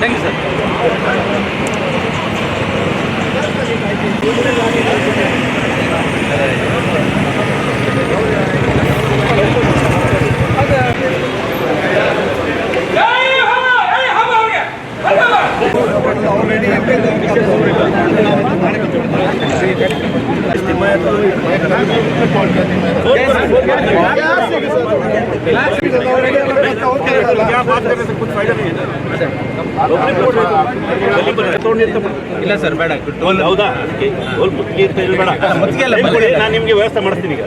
Thank you sir क्या बात करने से कुछ फ़ायदा नहीं है ಇಲ್ಲ ಸರ್ ಬೇಡ ಟೋಲ್ ಹೌದಾ ಟೋಲ್ ಮುತ್ತಿಗೆ ಅಂತ ಹೇಳಿ ಬೇಡ ಮುತ್ತಿಗೆ ನಾನು ನಿಮಗೆ ವ್ಯವಸ್ಥೆ ಮಾಡ್ತೀನಿ ಈಗ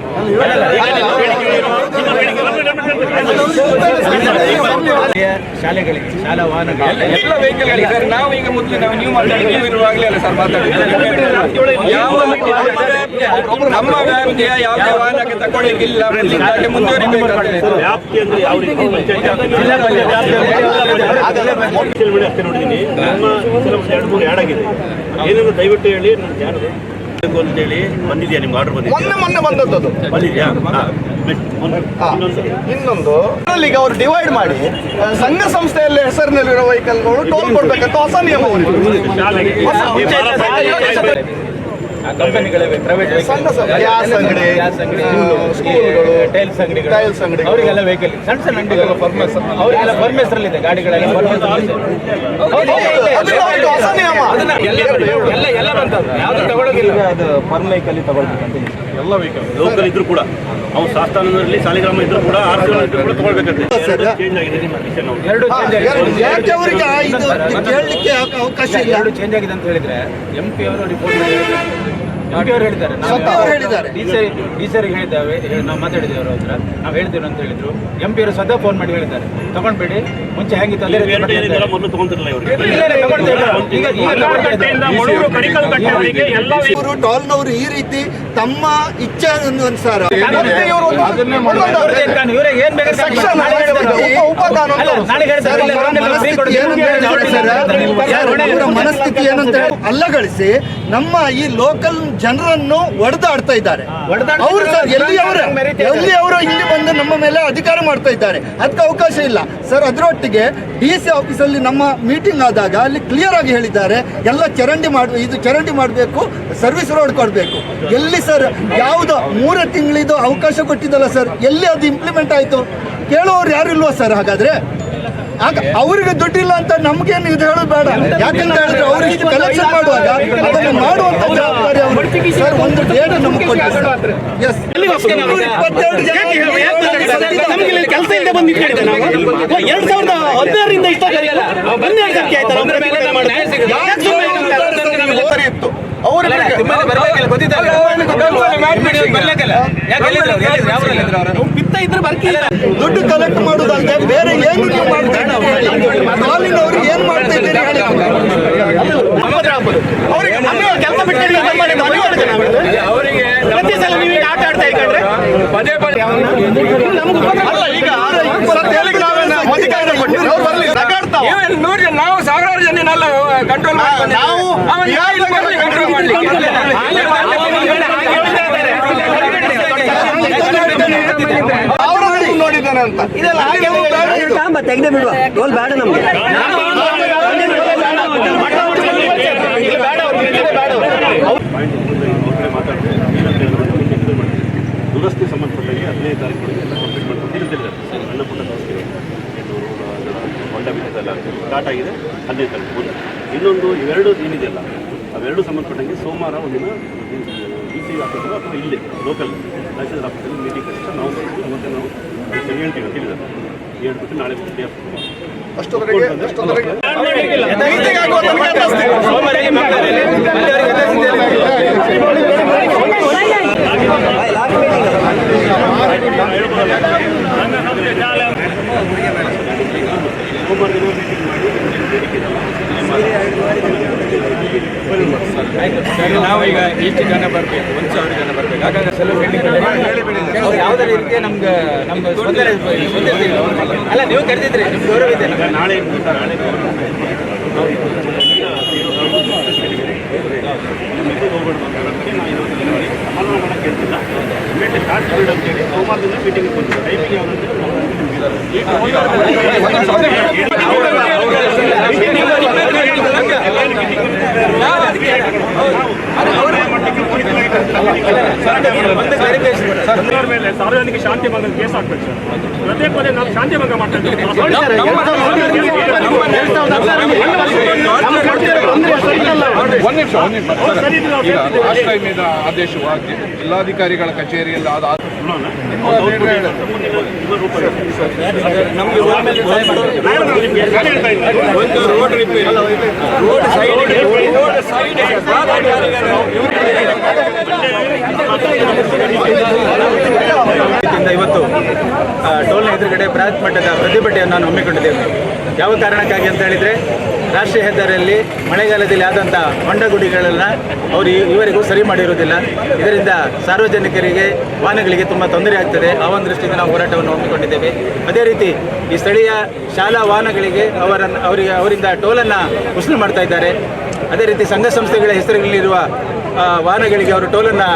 ಶಾಲೆಗಳಿಗೆ ಶಾಲಾ ವಾಹನಗಳಿಗೆ ಎಲ್ಲ ವೆಹಿಕಲ್ ಸರ್ ನಾವು ಈಗ ಮೊದಲು ನಾವು ನೀವು ಮಾತಾಡಿ ನೀವು ಇರುವಾಗಲೇ ಅಲ್ಲ ಸರ್ ಮಾತಾಡಿದ್ದೀವಿ ಯಾವ ನಮ್ಮ ವ್ಯಾಪ್ತಿಯ ಯಾವುದೇ ವಾಹನಕ್ಕೆ ತಗೊಳ್ಳಿಕ್ಕಿಲ್ಲ ಮುಂದುವರಿಕೆ ನೋಡಿದ್ದೀನಿ ನಮ್ಮ ಎರಡು ಮೂರು ಆ್ಯಡ್ ಆಗಿದೆ ಏನೇನು ದಯವಿಟ್ಟು ಹೇಳಿ ನಾನು ಅಂತ ಹೇಳಿ ಬಂದಿದೆಯಾ ನಿಮ್ಗೆ ಆರ್ಡರ್ ಬಂದಿದೆ ಮೊನ್ನೆ ಮೊನ್ನೆ ಬಂದದ್ದು ಬಂದಿದೆಯಾ ಇನ್ನೊಂದು ಈಗ ಅವರು ಡಿವೈಡ್ ಮಾಡಿ ಸಂಘ ಸಂಸ್ಥೆಯಲ್ಲಿ ಹೆಸರಿನಲ್ಲಿರೋ ವೆಹಿಕಲ್ಗಳು ಟೋಲ್ ಕೊಡ್ಬೇಕಂತ ಹೊಸ ನಿಯಮ ಗ್ಯಾಸ್ ಅಂಗಡಿ, ಅಂಗಡಿ ಸ್ಕೂಲ್ಗಳು, ಟೈಲ್ಸ್ ಅಂಗಡಿಗಳು ಟೈಲ್ಸ್ ಅಂಗಡಿಗಳು. ಅವರಿಗೆಲ್ಲ ವೆಹಿಕಲ್ ಸಣ್ಣ ಸಣ್ಣ ಅಂಗಡಿಗಳು ಅವರಿಗೆಲ್ಲ ಪರ್ಮಿಷನ್ ಇದೆ ಗಾಡಿಗಳೆಲ್ಲ. ಹೊಸ ನಿಯಮ. ಅದನ್ನ ಎಲ್ಲ ಎಲ್ಲ ಬಂತದ್ದು ಯಾವ್ದು ತಗೊಳ್ಳೋದಿಲ್ಲ ಅದು ಪರ್ ವೆಹಿಕಲ್ ತಗೊಳ್ಬೇಕಂತ ಎಲ್ಲ ವೆಹಿಕಲ್ ಲೋಕಲ್ ಇದ್ರು ಕೂಡ. ಅವ್ನು ಶಾಸ್ತಾನದಲ್ಲಿ ಸಾಲಿಗ್ರಾಮ ಇದ್ರು ಕೂಡ ಆರ್ ಇದ್ರು ಕೂಡ ತಗೊಳ್ಬೇಕಂತೆ ಚೇಂಜ್ ಆಗಿದೆ ನಿಮ್ಮ ಡಿಸಿಷನ್ ಎರಡು ಚೇಂಜ್ ಆಗಿದೆ. ಯಾಕೆ ಅವರಿಗೆ ಇದು ಕೇಳಲಿಕ್ಕೆ ಅವಕಾಶ ಇಲ್ಲ ಎರಡು ಚೇಂಜ್ ಆಗಿದೆ ಅಂತ ಹೇಳಿದ್ರೆ ಎಂ ಪಿ ಅವರು ರಿಪೋರ್ಟ್ ಅವರು ಹೇಳಿದ್ದಾರೆ. ಡಿ ಹೇಳಿದ್ದಾವೆ. ಹೇಳಿ- ನಾವು ಮಾತಾಡಿದ್ದೇವೆ ಅವ್ರ ಹತ್ರ. ನಾವು ಹೇಳ್ತೇವೆ ಅಂತ ಹೇಳಿದ್ರು. ಎಂ ಪಿ ಅವರು ಸ್ವತಃ ಫೋನ್ ಮಾಡಿ ಹೇಳಿದ್ದಾರೆ. ತಗೊಂಡ್ಬೇಡಿ. ಮುಂಚೆ ಹೇಗಿತ್ತು ಅದೇ ಇವರು ಟೋಲ್ನವರು ಈ ರೀತಿ ತಮ್ಮ ಇಚ್ಛೆ ಅನುಸಾರ ಇವರು ಏನ್ ಬೇಕಾದ್ರೆ ಮನಸ್ಥಿತಿ ಏನಂತ ಅಲ್ಲಗಳಿಸಿ ನಮ್ಮ ಈ ಲೋಕಲ್ ಜನರನ್ನು ಒಡೆದಾಡ್ತಾ ಇದ್ದಾರೆ. ಅವರು ಸರ್ ಎಲ್ಲಿ ಅವರು ಎಲ್ಲಿ ಅವರು ಇಲ್ಲಿ ಬಂದು ನಮ್ಮ ಮೇಲೆ ಅಧಿಕಾರ ಮಾಡ್ತಾ ಇದ್ದಾರೆ? ಅದಕ್ಕೆ ಅವಕಾಶ ಇಲ್ಲ. ಸರ್ ಅದರೊಟ್ಟಿಗೆ ಡಿ ಸಿ ಆಫೀಸಲ್ಲಿ ನಮ್ಮ ಮೀಟಿಂಗ್ ಆದಾಗ ಅಲ್ಲಿ ಕ್ಲಿಯರ್ ಆಗಿ ಹೇಳಿದ್ದಾರೆ ಎಲ್ಲ ಚರಂಡಿ ಮಾಡ ಇದು ಚರಂಡಿ ಮಾಡಬೇಕು ಸರ್ವಿಸ್ ರೋಡ್ ಕೊಡಬೇಕು. ಎಲ್ಲಿ ಸರ್ ಯಾವುದು ಮೂರು ತಿಂಗಳಿದು ಅವಕಾಶ ಕೊಟ್ಟಿದ್ದಲ್ಲ ಸರ್? ಎಲ್ಲಿ ಅದು ಇಂಪ್ಲಿಮೆಂಟ್ ಆಯಿತು? ಕೇಳೋರು ಯಾರು ಇಲ್ವಾ ಸರ್ ಹಾಗಾದ್ರೆ? ಆಗ ಅವರಿಗೆ ದುಡ್ಡಿಲ್ಲ ಅಂತ ನಮ್ಗೇನು ಇದು ಹೇಳೋದು ಬೇಡ. ಯಾಕಂತ ಹೇಳಿದ್ರೆ ಅವ್ರಿಗೆ ಕಲೆಕ್ಷನ್ ಮಾಡುವಾಗ ಅದನ್ನು ಮಾಡುವಂತ ಜವಾಬ್ದಾರಿ ಅವರು. ಸರ್ ಒಂದು ಡೇಟ್ ನಮ್ಗೆ ಕೊಟ್ಟಿದ್ದಾರೆ ಎಸ್ ಇಪ್ಪತ್ತೆರಡು ಜನ ಕೆಲಸ ಇಲ್ಲದೆ ಬಂದು ನಿಂತ್ಕೊಂಡಿದ್ದೆ ನಾವು? ಎರಡ್ ಸಾವಿರದ ಹದಿನಾರರಿಂದ ಇಷ್ಟ ಆಯ್ತಲ್ಲ? ಇತ್ತು. ಬಿತ್ತ ಇದ್ರೆ ಬರ್ಕಿಲ್ಲ ದುಡ್ಡು ಕಲೆಕ್ಟ್ ಮಾಡೋದಲ್ಲದೆ ಬೇರೆ ಏನು ನೀವು ಮಾಡ್ತಾ ಕಾಲಿನವ್ರು ಏನ್ ಮಾಡ್ತಾ ಇದ್ದೀರಿ ಹೇಳಿ. ಅವ್ರಿಗೆ ಕೆಲಸ ಬಿಟ್ಟು ಕೆಲಸ ಮಾಡಿ ಮನೆ ನಾವು ಅವರಿಗೆ ಪ್ರತಿ ಸಲ ನೀವು ಈಗ ಆಟ ಆಡ್ತಾ ಇದ್ರೆ ಪದೇ ಪದೇ. ನಮ್ಗೆ ಅಲ್ಲ ಈಗ ಜನ ನಾವು ಸಾವಿರಾರು ಜನನೆಲ್ಲ ಕಂಟ್ರೋಲ್ ಮಾಡಿ ನಾವು ಯಾರು ಕಂಟ್ರೋಲ್ ಅವ್ರ ಅಂತ ಇದೆಲ್ಲ ತೆಗೆದೇ ಬಿಡುವ ಗೋಲ್ ಬೇಡ ನಮ್ಗೆ ದುರಸ್ತಿ ಸಂಬಂಧಪಟ್ಟಾಗಿ ಹದಿನೈದು ತಾರೀಕು ಕಂಪ್ಲೀಟ್ ಮಾಡ್ಕೊಂಡು ತಿಳಿದಿದ್ದಾರೆ ಸಣ್ಣ ಪುಟ್ಟ ದುರಸ್ತಿಗಳು ಏನು ಹೊಂಡ ಬಿದ್ದಿದ್ದೆಲ್ಲ ಸ್ಟಾರ್ಟ್ ಆಗಿದೆ ಹದಿನೈದು ತಾರೀಕು ಇನ್ನೊಂದು ಇವೆರಡು ಏನಿದೆಯಲ್ಲ ಅವೆರಡು ಸಂಬಂಧಪಟ್ಟಂಗೆ ಸೋಮವಾರ ಒಂದಿನ ಡಿ ಸಿ ಆಫೀಸಲ್ಲಿ ಅಥವಾ ಇಲ್ಲೇ ಲೋಕಲ್ ತಹಸೀಲ್ದಾರ್ ಆಫೀಸಲ್ಲಿ ಮೀಟಿಂಗ್ ಕರೆಕ್ಟ್ ನಾವು ಬರ್ತೀವಿ ಮತ್ತು ನಾವು ಅದು ಸರಿ ಹೇಳ್ತೀವಿ ಅಂತ ಹೇಳಿದ್ದಾರೆ ಹೇಳ್ಬಿಟ್ಟು ನಾಳೆ ಡೇ ಅಷ್ಟೊತ್ತರೆಗೆ ಅಷ್ಟೊತ್ತರೆಗೆ ಸೋಮವಾರಕ್ಕೆ ಮಂಗಳೂರಲ್ಲಿ ಅಲ್ಲಿವರೆಗೆ ಯಥಾಸ್ಥಿತಿಯಲ್ಲಿ ಸೋಮವಾರ ದಿನ ಮೀಟಿಂಗ್ ಮಾಡಿ ಆಯ್ತು. ನಾವು ಈಗ ಎಷ್ಟು ಜನ ಬರಬೇಕು ಒಂದು ಸಾವಿರ ಜನ ಬರಬೇಕು ಹಾಗಾಗಿ ಸೆಲೆಕ್ಟ್ ಹೆಣ್ಣಿಗೆ ಅವ್ರು ಯಾವುದೇ ರೀತಿಯ ನಮ್ಗೆ ನಮ್ಮ ತೊಂದರೆ ತೊಂದರೆ ಇಲ್ಲ. ಅಲ್ಲ ನೀವು ಕರೆದಿದ್ರಿ ನಿಮ್ಗೆ ಗೌರವ ಇದೆ ಈಗ ನಾಳೆ ನಾಳೆ ಸಮಾಧಾನ ಮಾಡಕ್ಕೆ ಹೇಳ್ತಿಲ್ಲ ಇಮಿಡಿಯೇಟ್ ಸ್ಟಾರ್ಟ್ ಬಿಡ್ ಅಂತೇಳಿ ಸೋಮವಾರದಿಂದ ಮೀಟಿಂಗ್ ಬಂದಿದೆ ಟೈಮಿಂಗ್ ಯಾವುದು ಶಾಂತಿ ಕೇಸ್ ಆಗಬೇಕು ಸರ್ ಪದೇ ನಾವು ಶಾಂತಿ ಆದೇಶವಾಗಿ ಜಿಲ್ಲಾಧಿಕಾರಿಗಳ ಕಚೇರಿಯಲ್ಲಿ ಆದ ನಮ್ಗೆ ರೋಡ್. ಒಂದು road repair road side road side ಇದರಿಂದ ಇವತ್ತು ಟೋಲ್ನ ಎದುರುಗಡೆ ಬೃಹತ್ ಮಟ್ಟದ ಪ್ರತಿಭಟನೆಯನ್ನು ನಾನು ಹಮ್ಮಿಕೊಂಡಿದ್ದೇವೆ ಯಾವ ಕಾರಣಕ್ಕಾಗಿ ಅಂತ ಹೇಳಿದರೆ ರಾಷ್ಟ್ರೀಯ ಹೆದ್ದಾರಿಯಲ್ಲಿ ಮಳೆಗಾಲದಲ್ಲಿ ಆದಂಥ ಹೊಂಡಗುಡಿಗಳನ್ನು ಅವರು ಇವರಿಗೂ ಸರಿ ಮಾಡಿರುವುದಿಲ್ಲ ಇದರಿಂದ ಸಾರ್ವಜನಿಕರಿಗೆ ವಾಹನಗಳಿಗೆ ತುಂಬ ತೊಂದರೆ ಆಗ್ತದೆ. ಆ ಒಂದು ದೃಷ್ಟಿಯಿಂದ ನಾವು ಹೋರಾಟವನ್ನು ಹಮ್ಮಿಕೊಂಡಿದ್ದೇವೆ. ಅದೇ ರೀತಿ ಈ ಸ್ಥಳೀಯ ಶಾಲಾ ವಾಹನಗಳಿಗೆ ಅವರನ್ನು ಅವರಿಗೆ ಅವರಿಂದ ಟೋಲನ್ನು ವಸೂಲು ಮಾಡ್ತಾ ಇದ್ದಾರೆ. ಅದೇ ರೀತಿ ಸಂಘ ಸಂಸ್ಥೆಗಳ ಹೆಸರುಗಳಲ್ಲಿರುವ ಆ, ವಾಹನಗಳಿಗೆ ಅವರು ಟೋಲನ್ನು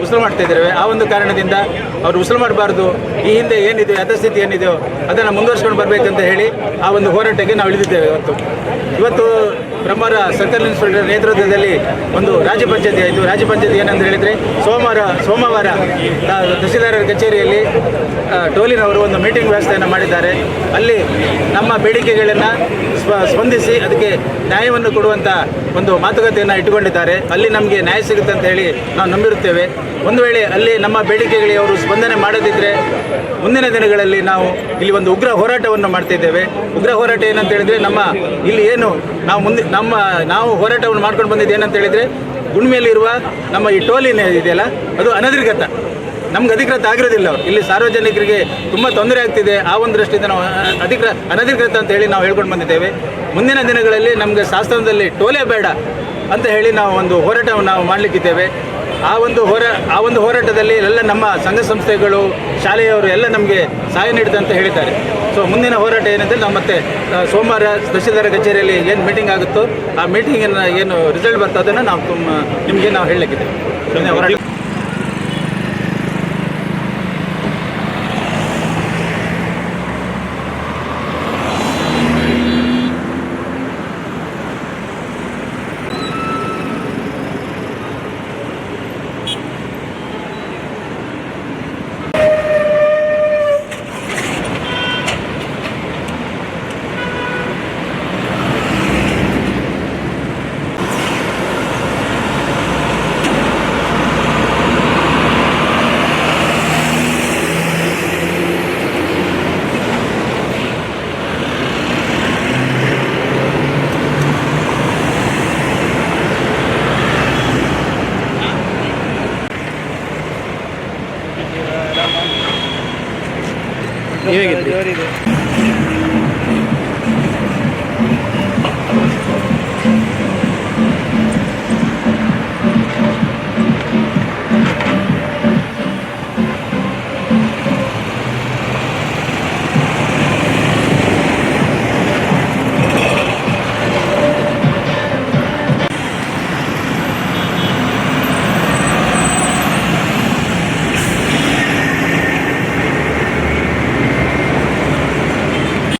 ವಸೂಲು ಮಾಡ್ತಾ ಇದ್ದಾರೆ ಆ ಒಂದು ಕಾರಣದಿಂದ ಅವರು ವಸೂಲು ಮಾಡಬಾರ್ದು. ಈ ಹಿಂದೆ ಏನಿದೆ, ಯಥಾಸ್ಥಿತಿ ಏನಿದೆಯೋ ಅದನ್ನು ಮುಂದುವರ್ಸ್ಕೊಂಡು ಬರಬೇಕಂತ ಹೇಳಿ ಆ ಒಂದು ಹೋರಾಟಕ್ಕೆ ನಾವು ಇಳಿದಿದ್ದೇವೆ ಇವತ್ತು. ಇವತ್ತು ಬ್ರಹ್ಮರ ಸರ್ಕಲ್ ಇನ್ಸ್ಪೆಕ್ಟರ್ ನೇತೃತ್ವದಲ್ಲಿ ಒಂದು ರಾಜ್ಯ ಪಂಚಾಯತಿ ಆಯಿತು. ರಾಜ್ಯ ಪಂಚಾಯತಿ ಏನಂತ ಹೇಳಿದರೆ ಸೋಮವಾರ ಸೋಮವಾರ ತಹಸೀಲ್ದಾರರ ಕಚೇರಿಯಲ್ಲಿ ಟೋಲಿನವರು ಒಂದು ಮೀಟಿಂಗ್ ವ್ಯವಸ್ಥೆಯನ್ನು ಮಾಡಿದ್ದಾರೆ. ಅಲ್ಲಿ ನಮ್ಮ ಬೇಡಿಕೆಗಳನ್ನು ಸ್ಪಂದಿಸಿ ಅದಕ್ಕೆ ನ್ಯಾಯವನ್ನು ಕೊಡುವಂಥ ಒಂದು ಮಾತುಕತೆಯನ್ನು ಇಟ್ಟುಕೊಂಡಿದ್ದಾರೆ. ಅಲ್ಲಿ ನಮಗೆ ನ್ಯಾಯ ಸಿಗುತ್ತೆ ಅಂತ ಹೇಳಿ ನಾವು ನಂಬಿರುತ್ತೇವೆ. ಒಂದು ವೇಳೆ ಅಲ್ಲಿ ನಮ್ಮ ಬೇಡಿಕೆಗಳಿಗೆ ಅವರು ಸ್ಪಂದನೆ ಮಾಡದಿದ್ದರೆ ಮುಂದಿನ ದಿನಗಳಲ್ಲಿ ನಾವು ಇಲ್ಲಿ ಒಂದು ಉಗ್ರ ಹೋರಾಟವನ್ನು ಮಾಡ್ತಿದ್ದೇವೆ. ಉಗ್ರ ಹೋರಾಟ ಏನಂತ ಹೇಳಿದರೆ ನಮ್ಮ ಇಲ್ಲಿ ಏನು ನಾವು ಮುಂದೆ ನಮ್ಮ ನಾವು ಹೋರಾಟವನ್ನು ಮಾಡ್ಕೊಂಡು ಬಂದಿದ್ದು ಏನಂತ ಹೇಳಿದರೆ ಗುಣ್ಮೆಯಲ್ಲಿರುವ ನಮ್ಮ ಈ ಟೋಲಿನ ಇದೆಯಲ್ಲ, ಅದು ಅನಧಿಕೃತ. ನಮ್ಗೆ ಅಧಿಕೃತ ಆಗಿರೋದಿಲ್ಲ ಅವ್ರು. ಇಲ್ಲಿ ಸಾರ್ವಜನಿಕರಿಗೆ ತುಂಬ ತೊಂದರೆ ಆಗ್ತಿದೆ. ಆ ಒಂದು ದೃಷ್ಟಿಯಿಂದ ನಾವು ಅಧಿಕೃ ಅಧಿಕೃತ ಅನಧಿಕೃತ ಅಂತ ಹೇಳಿ ನಾವು ಹೇಳ್ಕೊಂಡು ಬಂದಿದ್ದೇವೆ. ಮುಂದಿನ ದಿನಗಳಲ್ಲಿ ನಮಗೆ ಶಾಸ್ತ್ರದಲ್ಲಿ ಟೋಲೆ ಬೇಡ ಅಂತ ಹೇಳಿ ನಾವು ಒಂದು ಹೋರಾಟವನ್ನು ನಾವು ಮಾಡಲಿಕ್ಕಿದ್ದೇವೆ. ಆ ಒಂದು ಹೋರಾ ಆ ಒಂದು ಹೋರಾಟದಲ್ಲಿ ಎಲ್ಲ ನಮ್ಮ ಸಂಘ ಸಂಸ್ಥೆಗಳು ಶಾಲೆಯವರು ಎಲ್ಲ ನಮಗೆ ಸಹಾಯ ನೀಡಿದೆ ಅಂತ ಹೇಳಿದ್ದಾರೆ. ಸೊ ಮುಂದಿನ ಹೋರಾಟ ಏನಂದರೆ ನಾವು ಮತ್ತೆ ಸೋಮವಾರ ತಹಸೀಲ್ದಾರ ಕಚೇರಿಯಲ್ಲಿ ಏನು ಮೀಟಿಂಗ್ ಆಗುತ್ತೋ ಆ ಮೀಟಿಂಗಿನ ಏನು ರಿಸಲ್ಟ್ ಬರ್ತದನ್ನು ನಾವು ತುಂಬ ನಿಮಗೆ ನಾವು ಹೇಳಲಿಕ್ಕಿದ್ದೇವೆ. ಮುಂದಿನ ಹೋರಾಟ ನೀವೇಗಿದ್ರಿ